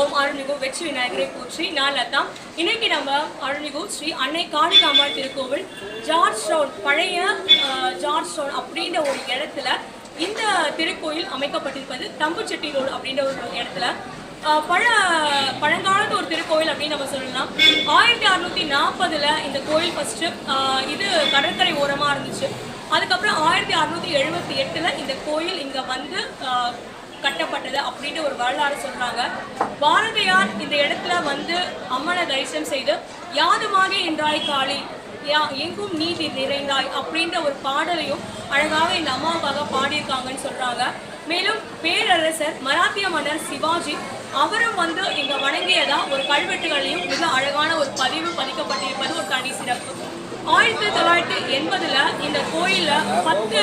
ஓம் அருள்மிகு வெற்றி விநாயகரை போற்றி நான் லதா. இன்னைக்கு நம்ம அருள்மிகு ஸ்ரீ அன்னை காளிகாம்பாள் திருக்கோவில் ஜார்ஜ் ரோட் பழைய ஜார்ஜ் ரோட் அப்படின்ற ஒரு இடத்துல இந்த திருக்கோயில் அமைக்கப்பட்டிருப்பது தம்புச்செட்டி ரோடு அப்படின்ற ஒரு இடத்துல. பழ பழங்காலத்து ஒரு திருக்கோயில் அப்படின்னு நம்ம சொல்லலாம். ஆயிரத்தி அறுநூத்தி நாற்பதுல இந்த கோயில் ஃபர்ஸ்ட் இது கடற்கரை ஓரமா இருந்துச்சு. அதுக்கப்புறம் ஆயிரத்தி அறுநூத்தி எழுபத்தி எட்டுல இந்த கோயில் இங்க வந்து கட்டப்பட்டது அப்படின்ட்டு ஒரு வரலாறு சொல்றாங்க. பாரதியார் இந்த இடத்துல வந்து அம்மனை தரிசனம் செய்து யாதுமாக என்றாய் காளி யா எங்கும் நீதி நிறைந்தாய் அப்படின்ற ஒரு பாடலையும் அழகாக இந்த அம்மாவுக்காக பாடியிருக்காங்கன்னு சொல்றாங்க. மேலும் பேரரசர் மராத்திய மன்னர் சிவாஜி அவரும் வந்து இங்க வணங்கியதா ஒரு கல்வெட்டுகளையும் மிக அழகான ஒரு பதிவு பதிக்கப்பட்டிருப்பது ஒரு தனி சிறப்பு. ஆயிரத்தி தொள்ளாயிரத்தி எண்பதுல இந்த கோயிலில் பத்து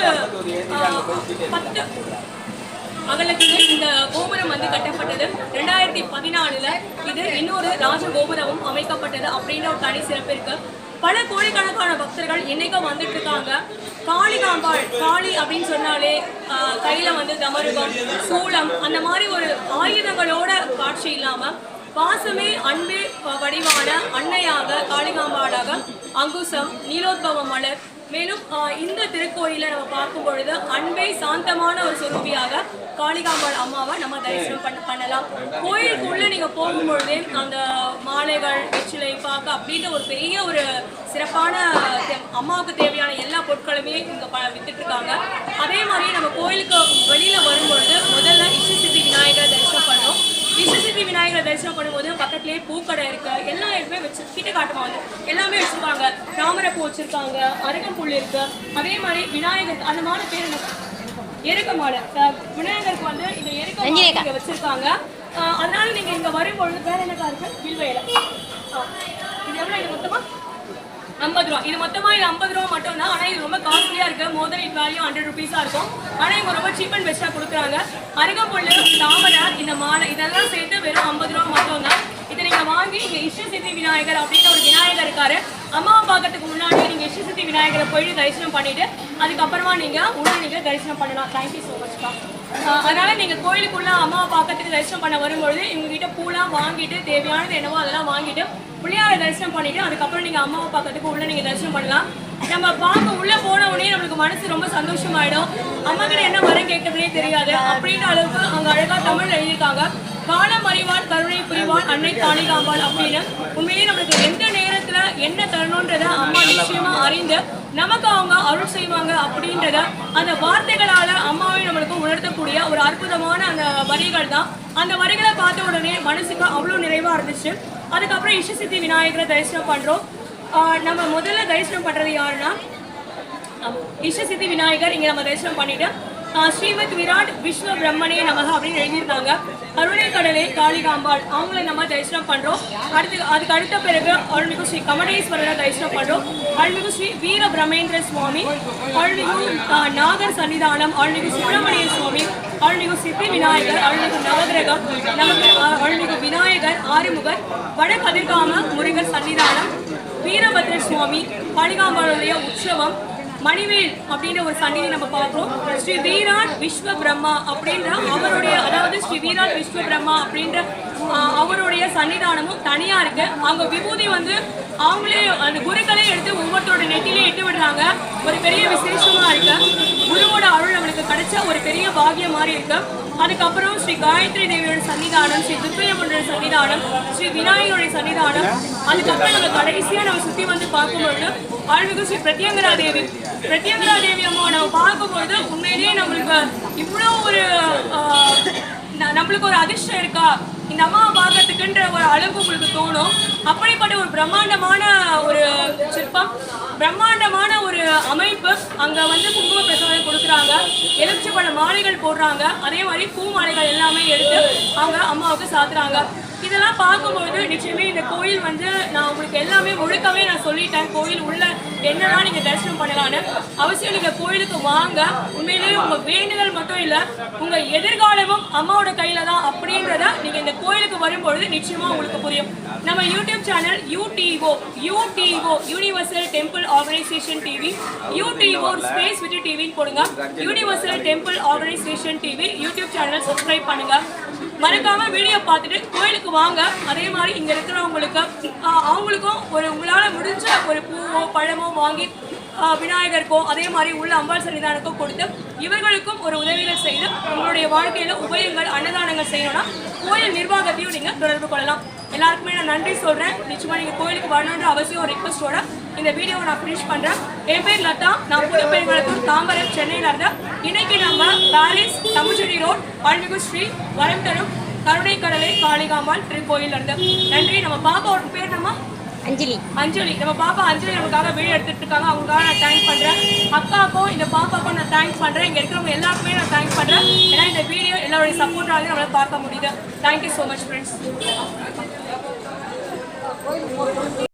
பத்து அகலத்தில் இந்த கோபுரம் வந்து கட்டப்பட்டது? ரெண்டாயிரத்தி பதினாலுல இது இன்னொரு ராஜ கோபுரமும் அமைக்கப்பட்டது அப்படின்ற ஒரு தனி சிறப்பு இருக்கு. பல கோடிக்கணக்கான பக்தர்கள் இன்னைக்கும் வந்துட்டு இருக்காங்க. காளிகாம்பாள் காளி அப்படின்னு சொன்னாலே கையில வந்து தமருகம் சூளம் அந்த மாதிரி ஒரு ஆயுதங்களோட காட்சி இல்லாம பாசமே அன்பே வடிவான அன்னையாக காளிகாம்பாளாக அங்குசம் நீலோத்பவ மலர். மேலும் இந்த திருக்கோயிலை நம்ம பார்க்கும் பொழுது அன்பே சாந்தமான ஒரு சுரூபியாக காளிகாம்பாள் அம்மாவை நம்ம தரிசனம் பண்ண பண்ணலாம். கோயிலுக்குள்ளே நீங்கள் போகும்பொழுதே அந்த மாலைகள் வெற்றிலை பாக்கு அப்படின்ற ஒரு பெரிய ஒரு சிறப்பான தே- அம்மாவுக்கு தேவையான எல்லா பொருட்களுமே இங்கே ப- வித்துட்ருக்காங்க. அதே மாதிரி நம்ம கோயிலுக்கு வெளியில் வரும்பொழுது முதல்ல இஷ்டசித்தி விநாயகரை தரிசனம் பண்ணோம் இஷ்டசித்தி விநாயகரை தரிசனம் பண்ணும்போது பக்கத்துலேயே பூக்கடை இருக்குது எல்லா இடமே வச்சு கிட்ட காட்டுமா வந்து எல்லாமே தாமரை தாமரைப்பூ வச்சுருக்காங்க அருகம்புல் இருக்குது அதே மாதிரி விநாயகர் அந்த மாதிரி பேர் என்ன? எருக்க அஹ் விநாயகருக்கு வந்து இந்த எருக்க இங்க வச்சிருக்காங்க. அதனால நீங்க இங்க வரும்பொழுது வேற என்ன இருக்கு? வில்வேலை அஹ் இது எவ்வளவு இது மொத்தமா? ஐம்பது ரூபா. இது மொத்தமா இது ஐம்பது ரூபா மட்டும் தான் ஆனா இது ரொம்ப காஸ்ட்லியா இருக்கு. இட் வேல்யூ ஹண்ட்ரட் ருபீஸா இருக்கும். ஆனா இவங்க ரொம்ப சீப் அண்ட் பெஸ்டா கொடுக்குறாங்க. அருகம்புல்லு தாமரை இந்த மாலை இதெல்லாம் சேர்த்து வெறும் ஐம்பது ரூபா மட்டும் தான் இதை நீங்க வாங்கி இங்க இஷ்டசித்தி விநாயகர் அப்படின்னு ஒரு விநாயகர் இருக்காரு. அம்மாவை பார்க்கறதுக்கு முன்னாடி நீங்க விநாயகரை போயிட்டு தரிசனம் பண்ணிட்டு அதுக்கப்புறமா நீங்க உடனே நீங்க தரிசனம் பண்ணலாம். தேங்க்யூ ஸோ மச்க்கா அதனால நீங்க கோயிலுக்குள்ள அம்மாவை பார்க்கறதுக்கு தரிசனம் பண்ண வரும்பொழுது இவங்க கிட்ட பூலாம் வாங்கிட்டு தேவையானது என்னவோ அதெல்லாம் வாங்கிட்டு பிள்ளையாரை தரிசனம் பண்ணிட்டு அதுக்கப்புறம் நீங்க அம்மாவை பார்க்கறதுக்கு உள்ள நீங்க தரிசனம் பண்ணலாம். நம்ம பாம்பு உள்ள போன உடனே நம்மளுக்கு மனசு ரொம்ப சந்தோஷமாயிடும். அம்மா கிட்ட என்ன வரம் கேட்கறதுனே தெரியாது. அப்படின்ற அளவுக்கு அங்க அழகா தமிழ் எழுதியிருக்காங்க. காலம் அறிவான் கருணை புரிவான் அன்னை காளிகாம்பாள் அப்படின்னு. உண்மையிலேயே நம்மளுக்கு எந்த நேரத்துல என்ன தரணுன்றத அம்மா நிச்சயமா அறிந்து நமக்கு அவங்க அருள் செய்வாங்க அப்படின்றத அந்த வார்த்தைகளால அம்மாவை நம்மளுக்கு உணர்த்தக்கூடிய ஒரு அற்புதமான அந்த வரிகள் தான். அந்த வரிகளை பார்த்த உடனே மனசுக்கு அவ்வளோ நிறைவா இருந்துச்சு. அதுக்கப்புறம் இஷ்டசித்தி விநாயகரை தரிசனம் பண்றோம். நம்ம முதல்ல தரிசனம் பண்ணுறது யாருன்னா இஷ்டசித்தி விநாயகர் இங்கே நம்ம தரிசனம் பண்ணிவிட்டு ஸ்ரீமத் விராட் விஷ்ணு பிரம்மனே நமக அப்படின்னு எழுதியிருந்தாங்க அருணை கடலே காளிகாம்பாள் அவங்கள நம்ம தரிசனம் பண்றோம். அடுத்து அதுக்கு அடுத்த பிறகு அருள்மிகு ஸ்ரீ கமடேஸ்வரரை தரிசனம் பண்றோம். அருள்மிகு ஸ்ரீ வீர பிரமேந்திர சுவாமி அருள்மிகு நாகர் சன்னிதானம் அருள்மிகு சுப்பிரமணிய சுவாமி அருள்மிகு சித்தி விநாயகர் அருள்மிகு நவகிரகம் நமக்கு அருள்மிகு விநாயகர் ஆறுமுகர் வட கதிர்காம முருகர் சன்னிதானம் வீரபத்ர சுவாமி காளிகாம்பாளுடைய உற்சவம் மணிவேல் அப்படின்ற ஒரு சன்னிதி நம்ம பார்க்கிறோம். ஸ்ரீ வீராட் விஸ்வ பிரம்மா அப்படின்ற அவருடைய அதாவது ஸ்ரீ வீராட் விஸ்வ பிரம்மா அப்படின்ற அவருடைய சன்னிதானமும் தனியா இருக்கு. அவங்க விபூதி வந்து அவங்களே அந்த குருக்களே எடுத்து ஒவ்வொருத்தரோட நெட்டிலே இட்டு விடுறாங்க. ஒரு பெரிய விசேஷமா இருக்கு. குருவோட அருள் நம்மளுக்கு கிடைச்ச ஒரு பெரிய பாகியம் மாதிரி இருக்கு. அதுக்கப்புறம் ஸ்ரீ காயத்ரி தேவியோட சன்னிதானம் ஸ்ரீ துர்க்கையம்மனோட சன்னிதானம் ஸ்ரீ விநாயகருடைய சன்னிதானம். அதுக்கப்புறம் நம்ம கடைசியா நம்ம சுத்தி வந்து பார்க்கும்பொழுது அருள்மிகு ஸ்ரீ பிரத்யங்கரா தேவி. பிரத்யங்கரா தேவி அம்மா நம்ம பார்க்கும்பொழுது உண்மையிலேயே நம்மளுக்கு இவ்வளோ ஒரு நம்மளுக்கு ஒரு அதிர்ஷ்டம் இருக்கா? இந்த அம்மாவை பார்க்கறதுக்குன்ற ஒரு அளவுக்கு உங்களுக்கு தோணும். அப்படிப்பட்ட ஒரு பிரம்மாண்டமான ஒரு சிற்பம் பிரம்மாண்டமான ஒரு அமைப்பு அங்க வந்து குங்கும பிரசாதம் கொடுக்குறாங்க எலுமிச்சப்பழ மாலைகள் போடுறாங்க. அதே மாதிரி பூ மாலைகள் எல்லாமே எடுத்து அவங்க அம்மாவுக்கு சாத்துறாங்க. இதெல்லாம் பார்க்கும்போது நிச்சயமே இந்த கோயில் வந்து நான் உங்களுக்கு எல்லாமே முழுக்கவே நான் சொல்லிட்டேன். கோயில் உள்ள என்னெல்லாம் நீங்க தரிசனம் பண்ணலான்னு அவசியம் நீங்க கோயிலுக்கு வாங்க. உண்மையிலேயே உங்க வேண்டுதல் மட்டும் இல்ல உங்க எதிர்காலமும் அம்மாவோட கையில தான் அப்படின்றத நீங்க இந்த கோயிலுக்கு வரும்பொழுது நிச்சயமா உங்களுக்கு புரியும். நம்ம YouTube channel UTO UTO Universal Temple Organisation TV UTO space விட்டு டிவின்னு போடுங்க. Universal Temple Organisation TV YouTube channel subscribe பண்ணுங்க. மறக்காம வீடியோ பார்த்துட்டு கோயிலுக்கு வாங்க. அதே மாதிரி இங்க இருக்கிறவங்களுக்கு அவங்களுக்கும் ஒரு உங்களால முடிஞ்ச ஒரு பூவோ பழமோ வாங்கி விநாயகருக்கோ அதே மாதிரி உள்ள அம்பாள் சன்னிதானுக்கோ கொடுத்து இவர்களுக்கும் ஒரு உதவிகள் செய்து உங்களுடைய வாழ்க்கையில உபயங்கள் அன்னதானங்கள் செய்யணும்னா கோயில் நிர்வாகத்தையும் நீங்க தொடர்பு கொள்ளலாம். எல்லாருக்குமே நான் நன்றி சொல்றேன். நிச்சயமா நீங்க கோயிலுக்கு வரணுன்ற அவசியம் ரிக்வஸ்டோட இந்த வீடியோவை நான் ஃபினிஷ் பண்றேன். என் பேர் லதா. நான் புதுப்பெருங்குளத்தூர் தாம்பரம் சென்னையில இருந்து. இன்னைக்கு நம்ம பாரிஸ் தமிழ்ச்செடி ரோட் அருள்மிகு ஸ்ரீ வரம் தரும் கருணை கடலை காளிகாம்பாள் திருக்கோயில் இருந்து. நன்றி. நம்ம பாப்பாவோட பேர் நம்ம அஞ்சலி. அஞ்சலி. நம்ம பாப்பா அஞ்சலி நமக்காக வீடியோ எடுத்துட்டு இருக்காங்க. அவங்களுக்காக நான் தேங்க் பண்றேன். அக்காக்கும் இந்த பாப்பாக்கும் நான் தேங்க்ஸ் பண்றேன். இங்க இருக்கிறவங்க எல்லாருக்குமே நான் தேங்க்ஸ் பண்றேன். ஏன்னா இந்த வீடியோ எல்லாருடைய சப்போர்ட்டாலே நம்மளால பார்க்க முடியுது. Thank you so much friends